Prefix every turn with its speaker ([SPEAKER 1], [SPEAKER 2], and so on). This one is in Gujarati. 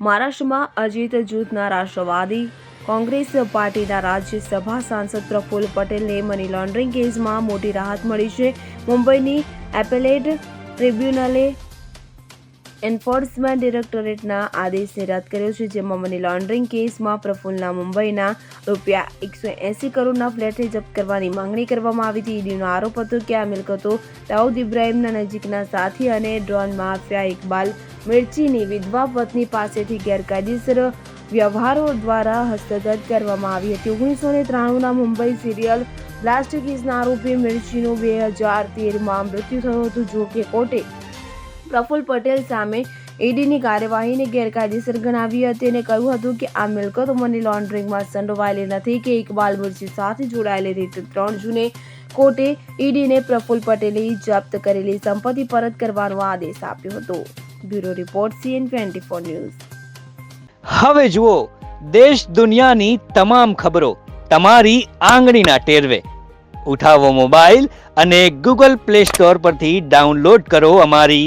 [SPEAKER 1] મહારાષ્ટ્રમાં અજીત જૂથના રાષ્ટ્રવાદી કોંગ્રેસ પાર્ટીના રાજ્યસભા સાંસદ પ્રફુલ્લ પટેલને મની લોન્ડરિંગ કેસમાં મોટી રાહત મળી છે. મુંબઈની એપેલેટ ટ્રિબ્યુનલે એન્ફોર્સમેન્ટ ડિરેક્ટોરેટના આદેશને રદ કર્યો છે, જેમાં મની લોન્ડરિંગ કેસમાં પ્રફુલ્લના મુંબઈના રૂપિયા એકસો એંસી કરોડના ફ્લેટને જપ્ત કરવાની માંગણી કરવામાં આવી હતી. ઈડીનો આરોપ હતો કે આ મિલકતો દાઉદ ઇબ્રાહિમના નજીકના સાથી અને ડ્રોન માફિયા ઇકબાલ મિર્ચીની વિધવા પત્ની પાસેથી ગેરકાયદેસર વ્યવહારો દ્વારા હસ્તગત કરવામાં આવી હતી. ઓગણીસો ને ત્રાણુંના મુંબઈ સિરિયલ બ્લાસ્ટ કેસના આરોપી મિર્ચીનું બે હજાર તેરમાં મૃત્યુ થયું હતું. જો કે કોર્ટે પ્રફુલ્લ પટેલ સામે ઈડીની કાર્યવાહીને ગેરકાયદેસર ગણાવી હતી અને કહ્યું હતું કે આ મિલકતો મની લોન્ડરિંગમાં સંડોવાયેલી નથી કે ઇકબાલ મુર્શી સાથે જોડાયેલી હતી. ત્રણ જૂને કોર્ટે ઈડીને પ્રફુલ્લ પટેલે જપ્ત કરેલી સંપત્તિ પરત કરવાનો આદેશ આપ્યો હતો. Bureau report CN twenty four news.
[SPEAKER 2] હવે જુઓ, દેશ દુનિયાની તમામ ખબરો તમારી આંગળીના ટેરવે. ઉઠાવો મોબાઈલ અને ગૂગલ પ્લે સ્ટોર પરથી ડાઉનલોડ કરો અમારી